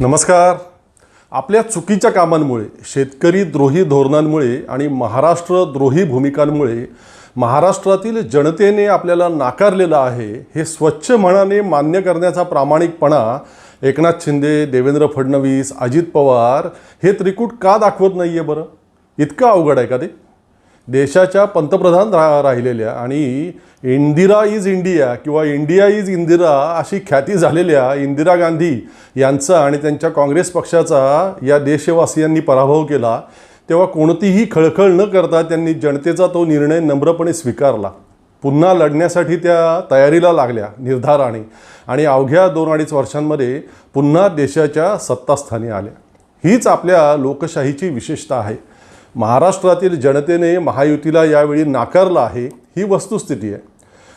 नमस्कार. आपल्या चुकीच्या कामांमुळे शेतकरी द्रोही धोरणांमुळे आणि महाराष्ट्र द्रोही भूमिकांमुळे महाराष्ट्रातील जनतेने आपल्याला नाकारलेलं आहे हे स्वच्छ मनाने मान्य करण्याचा प्रामाणिकपणा एकनाथ शिंदे देवेंद्र फडणवीस अजित पवार हे त्रिकूट का दाखवत नाही आहे बरं? इतकं अवघड आहे का ते? देशाच्या पंतप्रधान रा राहिलेल्या आणि इंदिरा इज इंडिया किंवा इंडिया इज इंदिरा अशी ख्याती झालेल्या इंदिरा गांधी यांचा आणि त्यांच्या काँग्रेस पक्षाचा या देशवासियांनी पराभव केला तेव्हा कोणतीही खळखळ न करता त्यांनी जनतेचा तो निर्णय नम्रपणे स्वीकारला. पुन्हा लढण्यासाठी त्या तयारीला लागल्या निर्धाराने आणि अवघ्या दोन अडीच वर्षांमध्ये पुन्हा देशाच्या सत्तास्थानी आल्या. हीच आपल्या लोकशाहीची विशेषता आहे. महाराष्ट्रातील जनतेने महायुतीला यावेळी नाकारलं आहे ही वस्तुस्थिती आहे.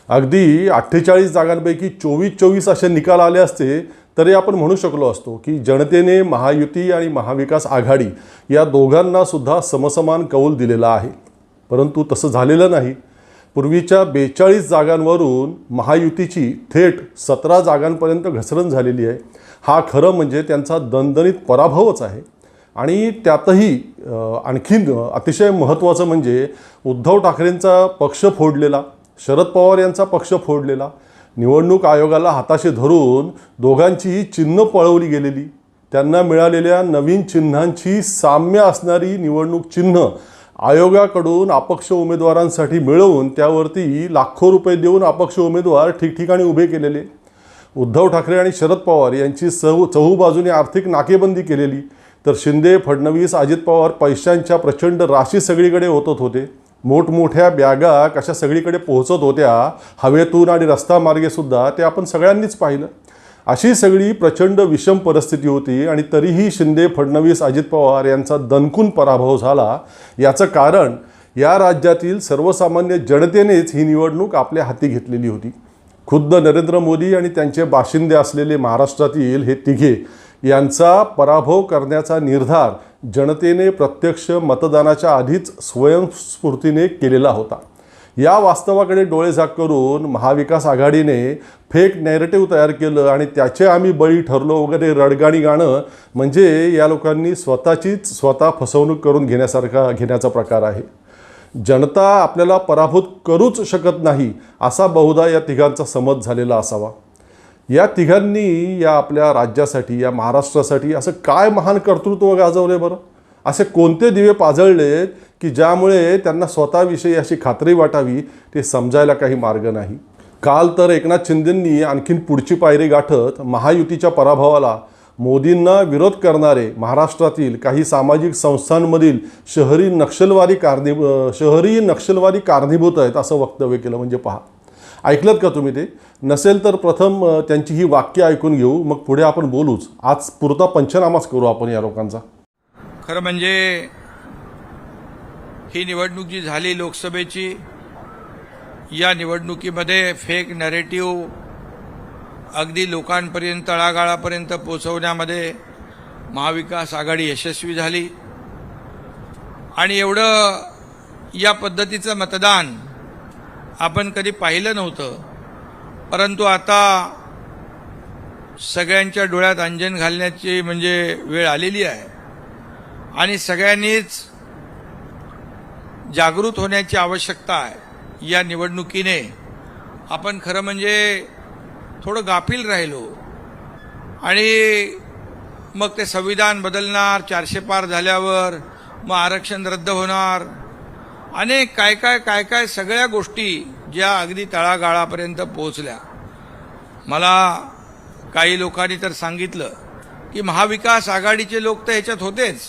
अगदी अठ्ठेचाळीस जागांपैकी चोवीस चोवीस असे निकाल आले असते तरी आपण म्हणू शकलो असतो की जनतेने महायुती आणि महाविकास आघाडी या दोघांना सुद्धा समसमान कौल दिलेला आहे. परंतु तसं झालेलं नाही. पूर्वीच्या बेचाळीस जागांवरून महायुतीची थेट सतरा जागांपर्यंत घसरण झालेली आहे. हा खरं म्हणजे त्यांचा दणदणीत पराभवच आहे. आणि त्यातही आणखीन अतिशय महत्त्वाचं म्हणजे उद्धव ठाकरेंचा पक्ष फोडलेला शरद पवार यांचा पक्ष फोडलेला निवडणूक आयोगाला हाताशी धरून दोघांचीही चिन्ह पळवली गेलेली त्यांना मिळालेल्या नवीन चिन्हांची साम्य असणारी निवडणूक चिन्ह आयोगाकडून अपक्ष उमेदवारांसाठी मिळवून त्यावरती लाखो रुपये देऊन अपक्ष उमेदवार ठिकठिकाणी उभे केलेले. उद्धव ठाकरे आणि शरद पवार यांची चहू चहू बाजूने आर्थिक नाकेबंदी केलेली तर शिंदे फडणवीस अजित पवार पैशांच्या प्रचंड राशी सगळीकडे होतत होते. मोठमोठ्या बॅगा कशा सगळीकडे पोहोचत होत्या हवेतून आणि रस्तामार्गे सुद्धा ते आपण सगळ्यांनीच पाहिलं. अशी सगळी प्रचंड विषम परिस्थिती होती आणि तरीही शिंदे फडणवीस अजित पवार यांचा दणकून पराभव झाला. याचं कारण या राज्यातील सर्वसामान्य जनतेनेच ही निवडणूक आपल्या हाती घेतलेली होती. खुद्द नरेंद्र मोदी आणि त्यांचे बाशिंदे असलेले महाराष्ट्रातील हे तिघे यांचा पराभव करण्याचा निर्धार जनतेने प्रत्यक्ष मतदानाच्या आधीच स्वयंस्फूर्तीने केलेला होता. या वास्तवाकडे डोळेझाक करून महाविकास आघाडीने फेक नॅरेटिव्ह तयार केलं आणि त्याचे आम्ही बळी ठरलो वगैरे रडगाणी गाणं म्हणजे या लोकांनी स्वतःचीच स्वतः फसवणूक करून घेण्यासारखा घेण्याचा प्रकार आहे. जनता आपल्याला पराभूत करूच शकत नाही असा बहुधा या तिघांचा समज झालेला असावा. या तिघांनी या आपल्या राज्यासाठी या महाराष्ट्रासाठी असं काय महान कर्तृत्व गाजवले बरं? असे कोणते दिवे पाजळलेत की ज्यामुळे त्यांना स्वतःविषयी अशी खात्री वाटावी ते समजायला काही मार्ग नाही? काल तर एकनाथ शिंदेंनी आणखीन पुढची पायरी गाठत महायुतीच्या पराभवाला मोदींना विरोध करणारे महाराष्ट्रातील काही सामाजिक संस्थांमधील शहरी नक्षलवादी कारणी शहरी नक्षलवादी कारणीभूत आहेत असं वक्तव्य केलं. म्हणजे पहा. ऐकलं का तुम्ही ते? नसेल तर प्रथम त्यांची ही वाक्य ऐकून घेऊ मग पुढे आपण बोलूच. आज पुरता पंचनामाच करू आपण या लोकांचा. खरं म्हणजे ही निवडणूक जी झाली लोकसभेची या निवडणुकीमध्ये फेक नॅरेटिव्ह अगदी लोकांपर्यंत तळागाळापर्यंत पोचवण्यामध्ये महाविकास आघाडी यशस्वी झाली. आणि एवढं या पद्धतीचं मतदान आपण कधी पाहिलं नव्हतं. परंतु आता सगळ्यांच्या डोळ्यात अंजन घालण्याची म्हणजे वेळ आलेली आहे. आणि सगळ्यांनीच जागृत होण्याची आवश्यकता आहे. या निवडणुकीने आपण खरं म्हणजे थोडं गाफील राहिलो. आणि मग ते संविधान बदलणार चारशे पार झाल्यावर मग आरक्षण रद्द होणार. अनेक काय काय काय काय सगळ्या गोष्टी ज्या अगदी तळागाळापर्यंत पोहोचल्या. मला काही लोकांनी तर सांगितलं की महाविकास आघाडीचे लोक तर ह्याच्यात होतेच.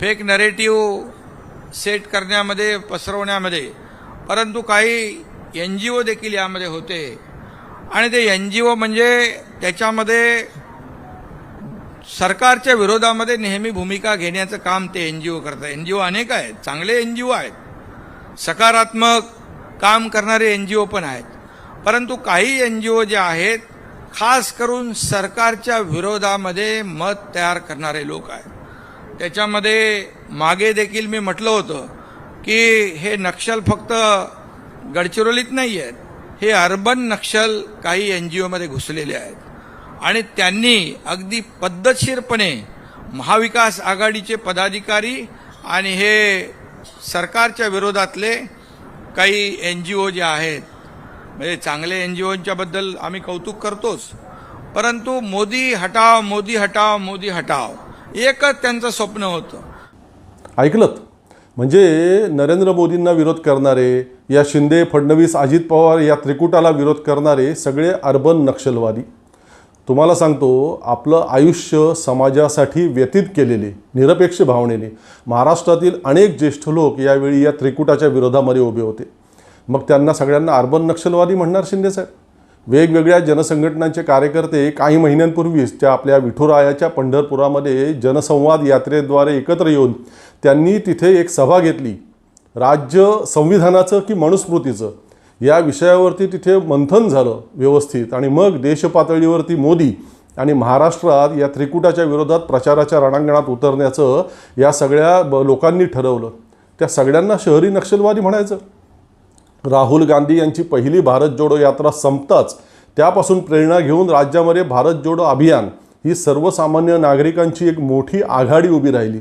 फेक नरेटिव्ह सेट करण्यामध्ये पसरवण्यामध्ये. परंतु काही एन जी ओ देखील यामध्ये होते. आणि ते एन जी ओ म्हणजे त्याच्यामध्ये सरकारच्या विरोधामध्ये नेहमी भूमिका घेण्याचं काम ते एन जी ओ करतात. एन जी ओ अनेक आहेत. चांगले एन जी ओ आहेत. सकारात्मक काम करणारे एन जी ओ पण आहेत. परंतु काही एन जी ओ जे आहेत खास करून सरकारच्या विरोधामध्ये मत तयार करणारे लोक आहेत. त्याच्यामध्ये मागे देखील मी म्हटलं होतं की हे नक्षल फक्त गडचिरोलीत नाही आहेत हे अर्बन नक्षल काही एन जी ओमध्ये घुसलेले आहेत. आणि त्यांनी अगदी पद्धतशीरपणे महाविकास आघाडीचे पदाधिकारी आणि हे सरकारच्या विरोधातले काही एन जी ओ जे आहेत म्हणजे चांगले एन जी ओंच्याबद्दल आम्ही कौतुक करतोच. परंतु मोदी हटाव मोदी हटाव मोदी हटाव एकच त्यांचं स्वप्न होतं. ऐकलत? म्हणजे नरेंद्र मोदींना विरोध करणारे या शिंदे फडणवीस अजित पवार या त्रिकुटाला विरोध करणारे सगळे अर्बन नक्षलवादी. तुम्हाला सांगतो आपलं आयुष्य समाजासाठी व्यतीत केलेले निरपेक्ष भावनेने. महाराष्ट्रातील अनेक ज्येष्ठ लोक यावेळी या त्रिकुटाच्या विरोधामध्ये उभे होते. मग त्यांना सगळ्यांना अर्बन नक्षलवादी म्हणणार शिंदेसाहेब वेगवेगळ्या जनसंघटनांचे कार्यकर्ते काही महिन्यांपूर्वीच त्या आपल्या विठुरायाच्या पंढरपुरामध्ये जनसंवाद यात्रेद्वारे एकत्र येऊन त्यांनी तिथे एक सभा घेतली. राज्य संविधानाचं की मनुस्मृतीचं? या विषयावरती तिथे मंथन झालं व्यवस्थित आणि मग देशपातळीवरती मोदी आणि महाराष्ट्रात या त्रिकुटाच्या विरोधात प्रचाराच्या रणांगणात उतरण्याचं या सगळ्या ब- लोकांनी ठरवलं. त्या सगळ्यांना शहरी नक्षलवादी म्हणायचं. राहुल गांधी यांची पहिली भारत जोडो यात्रा संपताच त्यापासून प्रेरणा घेऊन राज्यामध्ये भारत जोडो अभियान ही सर्वसामान्य नागरिकांची एक मोठी आघाडी उभी राहिली.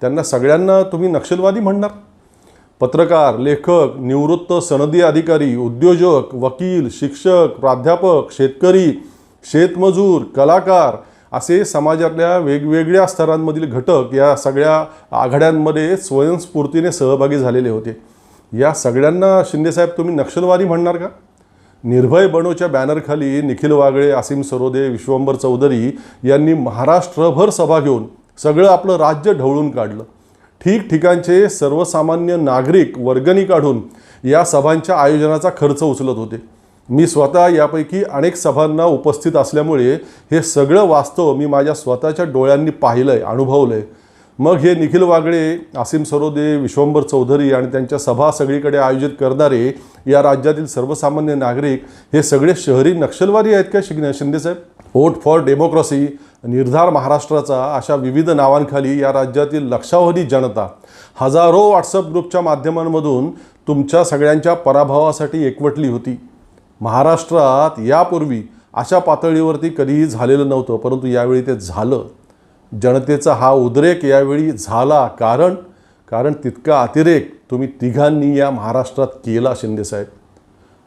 त्यांना सगळ्यांना तुम्ही नक्षलवादी म्हणणार? पत्रकार लेखक निवृत्त सनदी अधिकारी उद्योजक वकील शिक्षक प्राध्यापक शेतकरी शेतमजूर कलाकार असे समाजातल्या वेगवेगळ्या स्तरांमधील घटक या सगळ्या आघाड्यांमध्ये स्वयंस्फूर्तीने सहभागी झालेले होते. या सगळ्यांना शिंदेसाहेब तुम्ही नक्षलवादी म्हणणार का? निर्भय बनोच्या बॅनरखाली निखिल वागळे असीम सरोदे विश्वंभर चौधरी यांनी महाराष्ट्रभर सभा घेऊन सगळं आपलं राज्य ढवळून काढलं. ठिकठिकाणचे सर्वसामान्य नागरिक वर्गणी काढून या सभांच्या आयोजनाचा खर्च उचलत होते. मी स्वतः यापैकी अनेक सभांना उपस्थित असल्यामुळे हे सगळं वास्तव मी माझ्या स्वतःच्या डोळ्यांनी पाहिलं आहे अनुभवलं आहे मग हे निखिल वागळे आसिम सरोदे विश्वंभर चौधरी आणि त्यांच्या सभा सगळीकडे आयोजित करणारे या राज्यातील सर्वसामान्य नागरिक हे सगळे शहरी नक्षलवादी आहेत का शिंदे साहेब? वोट फॉर डेमोक्रेसी निर्धार महाराष्ट्राचा अशा विविध नावांखाली या राज्यातील लक्षावधी जनता हजारो व्हॉट्सअप ग्रुपच्या माध्यमांमधून तुमच्या सगळ्यांच्या पराभवासाठी एकवटली होती. महाराष्ट्रात यापूर्वी अशा पातळीवरती कधीही झालेलं नव्हतं परंतु यावेळी ते झालं. जनतेचा हा उद्रेक यावेळी झाला कारण कारण तितका अतिरेक तुम्ही तिघांनी या महाराष्ट्रात केला शिंदेसाहेब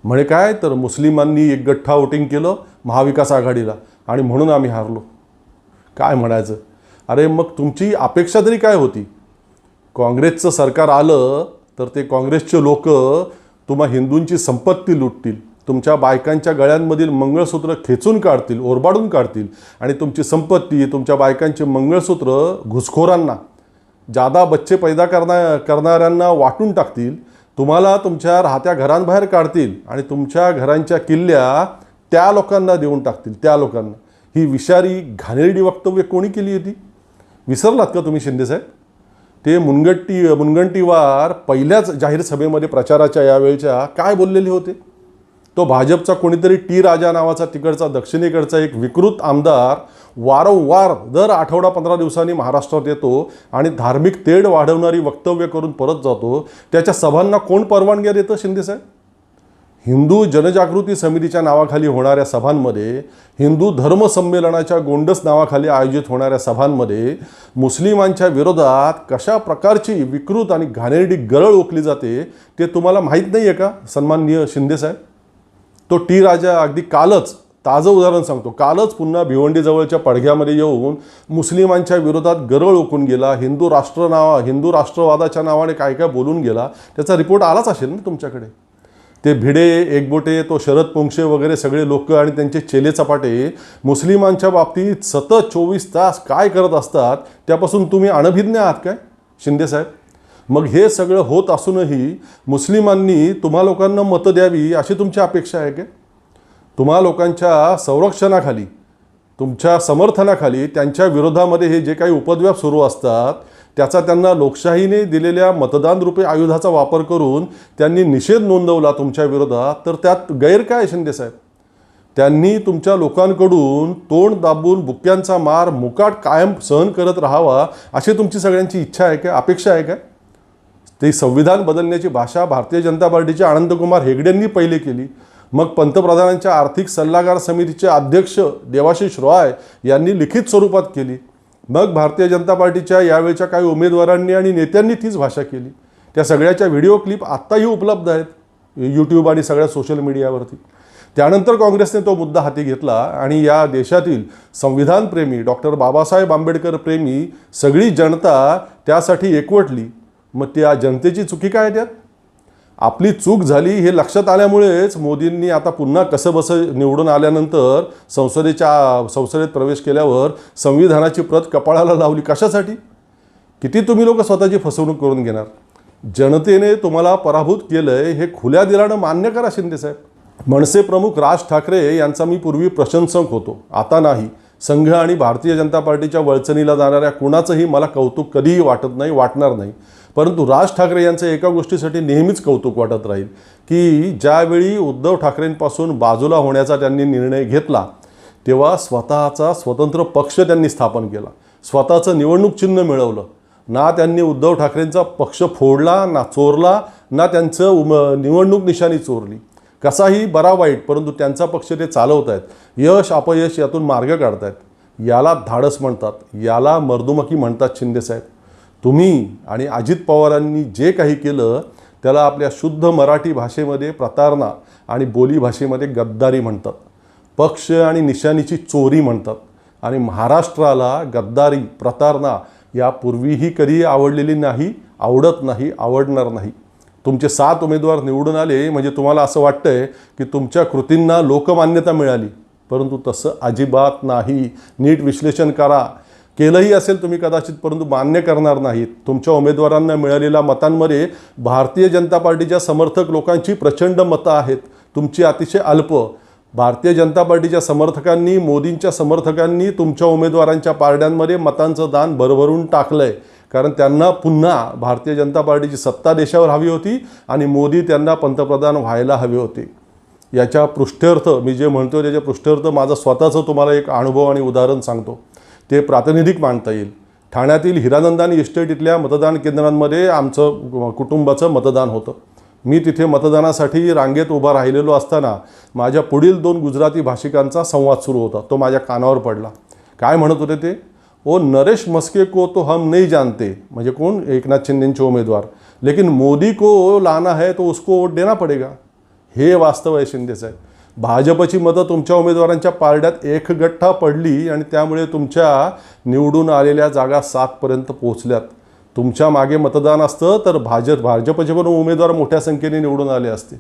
म्हणे काय? तर मुस्लिमांनी एक गठ्ठा वोटिंग केलं महाविकास आघाडीला आणि म्हणून आम्ही हारलो. काय म्हणायचं? अरे मग तुमची अपेक्षा तरी काय होती? काँग्रेसचं सरकार आलं तर ते काँग्रेसचे लोक तुम्हा हिंदूंची संपत्ती लुटतील तुमच्या बायकांच्या गळ्यांमधील मंगळसूत्र खेचून काढतील ओरबाडून काढतील आणि तुमची संपत्ती तुमच्या बायकांचे मंगळसूत्र घुसखोरांना जादा बच्चे पैदा करण्या करणाऱ्यांना वाटून टाकतील तुम्हाला तुमच्या राहत्या घरांबाहेर काढतील आणि तुमच्या घरांच्या किल्ल्या त्या लोकांना देऊन टाकतील त्या लोकांना. ही विषारी घाणेरडी वक्तव्य कोणी केली होती? विसरलात का तुम्ही शिंदेसाहेब ते मुनगट्टी मुनगंटीवार पहिल्याच जाहीर सभेमध्ये प्रचाराच्या यावेळच्या काय बोललेले होते? तो भाजपचा कोणीतरी टी राजा नावाचा तिकडचा दक्षिणेकडचा एक विकृत आमदार वारंवार दर आठवडा पंधरा दिवसांनी महाराष्ट्रात येतो आणि धार्मिक तेढ वाढवणारी वक्तव्य करून परत जातो. त्याच्या सभांना कोण परवानग्या देतं शिंदेसाहेब हिंदू जनजागृती समितीच्या नावाखाली होणाऱ्या सभांमध्ये हिंदू धर्म संमेलनाच्या गोंडस नावाखाली आयोजित होणाऱ्या सभांमध्ये मुस्लिमांच्या विरोधात कशा प्रकारची विकृत आणि घाणेरडी गरळ ओकली जाते ते तुम्हाला माहीत नाही आहे का? सन्माननीय शिंदेसाहेब तो टी राजा अगदी कालच ताजं उदाहरण सांगतो. कालच पुन्हा भिवंडीजवळच्या पडघ्यामध्ये येऊन मुस्लिमांच्या विरोधात गरळ ओकून गेला. हिंदू राष्ट्र नावा हिंदू राष्ट्रवादाच्या नावाने काय काय बोलून गेला त्याचा रिपोर्ट आलाच असेल ना तुमच्याकडे? ते भिडे एकबोटे तो शरद पोंक्षे वगैरे सगळे लोक आणि त्यांचे चेले चपाटे मुस्लिमांच्या बाबतीत सतत चोवीस तास काय करत असतात त्यापासून तुम्ही अनभिज्ञ आहात काय? शिंदेसाहेब मग हे सगळं होत असूनही मुस्लिमांनी तुम्हा लोकांना मतं द्यावी अशी तुमची अपेक्षा आहे का तुम्हा लोकांच्या संरक्षणाखाली तुमच्या समर्थनाखाली त्यांच्या विरोधामध्ये हे जे काही उपद्व्याप सुरू असतात त्याचा त्यांना लोकशाहीने दिलेल्या मतदान रूपी आयुधाचा वापर करून त्यांनी निषेध नोंदवला तुमच्या विरोधात तर त्यात गैर काय शिंदेसाहेब त्यांनी तुमच्या लोकांकडून तोंड दाबून बुक्क्यांचा मार मुकाट कायम सहन करत राहावा अशी तुमची सगळ्यांची इच्छा आहे काय? अपेक्षा आहे काय? ते संविधान बदलण्याची भाषा भारतीय जनता पार्टीचे आनंदकुमार हेगडेंनी पहिले केली. मग पंतप्रधानांच्या आर्थिक सल्लागार समितीचे अध्यक्ष देवाशिष रॉय यांनी लिखित स्वरूपात केली. मग भारतीय जनता पार्टीच्या यावेळच्या काही उमेदवारांनी आणि नेत्यांनी तीच भाषा केली. त्या सगळ्याच्या व्हिडिओ क्लिप आत्ताही उपलब्ध आहेत यूट्यूब आणि सगळ्या सोशल मीडियावरती. त्यानंतर काँग्रेसने तो मुद्दा हाती घेतला आणि या देशातील संविधानप्रेमी डॉक्टर बाबासाहेब आंबेडकर प्रेमी सगळी जनता त्यासाठी एकवटली. मग त्या जनतेची चुकी काय त्यात आपली चूक झाली हे लक्षात आल्यामुळेच मोदींनी आता पुन्हा कसं बसं निवडून आल्यानंतर संसदेच्या संसदेत प्रवेश केल्यावर संविधानाची प्रत कपाळाला लावली. कशासाठी? किती तुम्ही लोक स्वतःची फसवणूक करून घेणार? जनतेने तुम्हाला पराभूत केलंय हे खुल्या दिलानं मान्य करा शिंदेसाहेब मनसे प्रमुख राज ठाकरे यांचा मी पूर्वी प्रशंसक होतो. आता नाही. संघ आणि भारतीय जनता पार्टीच्या वळचणीला जाणाऱ्या कुणाचंही मला कौतुक कधीही वाटत नाही वाटणार नाही. परंतु राज ठाकरे यांचं एका गोष्टीसाठी नेहमीच कौतुक वाटत राहील की ज्यावेळी उद्धव ठाकरेंपासून बाजूला होण्याचा त्यांनी निर्णय घेतला तेव्हा स्वतःचा स्वतंत्र पक्ष त्यांनी स्थापन केला. स्वतःचं निवडणूक चिन्ह मिळवलं. ना त्यांनी उद्धव ठाकरेंचा पक्ष फोडला ना चोरला ना त्यांचं उम निवडणूक निशाणी चोरली. कसाही बरा वाईट परंतु त्यांचा पक्ष ते चालवत आहेत यश अपयश यातून मार्ग काढतायत. याला धाडस म्हणतात. याला मर्दुमकी म्हणतात शिंदेसाहेब तुम्ही आणि अजित पवारांनी जे काही केलं त्याला आपल्या शुद्ध मराठी भाषेमध्ये प्रतारणा आणि बोलीभाषेमध्ये गद्दारी म्हणतात. पक्ष आणि निशाणीची चोरी म्हणतात. आणि महाराष्ट्राला गद्दारी प्रतारणा यापूर्वीही कधी आवडलेली नाही आवडत नाही आवडणार नाही. तुमचे सात उमेदवार निवडून आले म्हणजे तुम्हाला असं वाटतंय की तुमच्या कृतींना लोकमान्यता मिळाली. परंतु तसं अजिबात नाही. नीट विश्लेषण करा. केलंही असेल तुम्ही कदाचित परंतु मान्य करणार नाहीत. तुमच्या उमेदवारांना मिळालेल्या मतांमध्ये भारतीय जनता पार्टीच्या समर्थक लोकांची प्रचंड मतं आहेत. तुमची अतिशय अल्प. भारतीय जनता पार्टीच्या समर्थकांनी मोदींच्या समर्थकांनी तुमच्या उमेदवारांच्या पारड्यांमध्ये मतांचं दान भरभरून टाकलं आहे कारण त्यांना पुन्हा भारतीय जनता पार्टीची सत्ता देशावर हवी होती आणि मोदी त्यांना पंतप्रधान व्हायला हवे होते. याच्या पृष्ठर्थ मी जे म्हणतो त्याच्या पृष्ठर्थ माझा स्वतःचं तुम्हाला एक अनुभव आणि उदाहरण सांगतो. ते प्रातिनिधिक मांडता येईल. ठाण्यातील हिरानंदानी इस्टेट इथल्या मतदान केंद्रांमध्ये आमचं कुटुंबाचं मतदान होतं. मी तिथे मतदानासाठी रांगेत उभा राहिलेलो असताना माझ्या पुढील दोन गुजराती भाषिकांचा संवाद सुरू होता. तो माझ्या कानावर पडला. काय म्हणत होते ते? ओ नरेश मस्के को तो हम नहीं जानते. म्हणजे कोण? एकनाथ शिंदेचे उमेदवार. लेकिन मोदी को लाना है तो उसको वोट देना पडेगा. हे वास्तव आहे शिंदेसाहेब. भाजपची मतं तुमच्या उमेदवारांच्या पारड्यात एक गठ्ठा पडली आणि त्यामुळे तुमच्या निवडून आलेल्या जागा सातपर्यंत पोहोचल्यात. तुमच्या मागे मतदान असतं तर भाजप भाजपचे पण उमेदवार मोठ्या संख्येने निवडून आले असते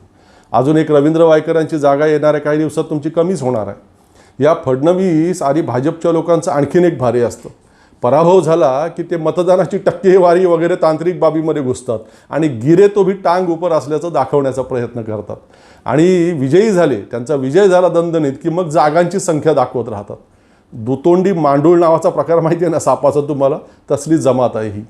अजून एक रवींद्र वायकरांची जागा येणाऱ्या काही दिवसात तुमची कमीच होणार आहे. या फडणवीस आणि भाजपच्या लोकांचं आणखीन एक भारी असतं. पराभव झाला की ते मतदानाची टक्केवारी वगैरे तांत्रिक बाबीमध्ये घुसतात आणि गिरे तो भी टांग उपर असल्याचं दाखवण्याचा प्रयत्न करतात. आणि विजयी झाले त्यांचा विजय झाला दणदणीत की मग जागांची संख्या दाखवत राहतात. दुतोंडी मांडूळ नावाचा प्रकार माहिती आहे ना सापाचा तुम्हाला? तसली जमात आहे ही.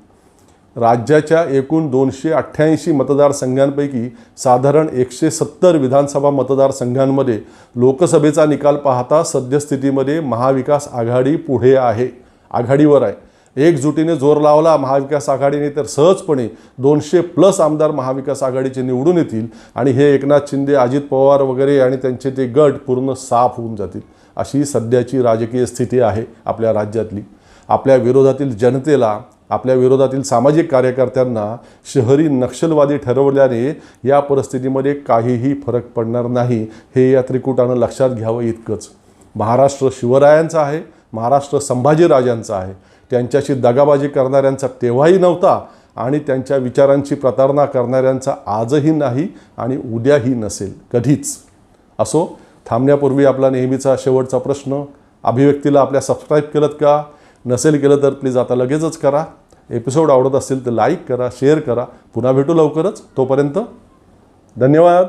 राज्याच्या एकूण दोनशे अठ्ठ्याऐंशी मतदारसंघांपैकी साधारण एकशे सत्तर विधानसभा मतदारसंघांमध्ये लोकसभेचा निकाल पाहता सद्यस्थितीमध्ये महाविकास आघाडी पुढे आहे. आघाडीवर आहे. एकजुटीने जोर लावला महाविकास आघाडीने तर सहजपणे दोनशे प्लस आमदार महाविकास आघाडीचे निवडून येतील आणि हे एकनाथ शिंदे अजित पवार वगैरे आणि त्यांचे ते गट पूर्ण साफ होऊन जातील अशी सध्याची राजकीय स्थिती आहे आपल्या राज्यातली. आपल्या विरोधातील जनतेला आपल्या विरोधातील सामाजिक कार्यकर्त्यांना शहरी नक्षलवादी ठरवल्याने या परिस्थितीमध्ये काहीही फरक पडणार नाही. हे या त्रिकुटानं लक्षात घ्यावं इतकंच. महाराष्ट्र शिवरायांचा आहे महाराष्ट्र संभाजीराजांचा आहे. त्यांच्याशी दगाबाजी करणाऱ्यांचा तेव्हाही नव्हता आणि त्यांच्या विचारांची प्रतारणा करणाऱ्यांचा आजही नाही आणि उद्याही नसेल कधीच. असो थांबण्यापूर्वी आपला नेहमीचा शेवटचा प्रश्न अभिव्यक्तीला आपल्या सबस्क्राईब केलं का? नसेल केलं तर प्लीज आता लगेचच करा. एपिसोड आवडत असेल तर लाईक करा शेअर करा. पुन्हा भेटू लवकरच. तोपर्यंत धन्यवाद.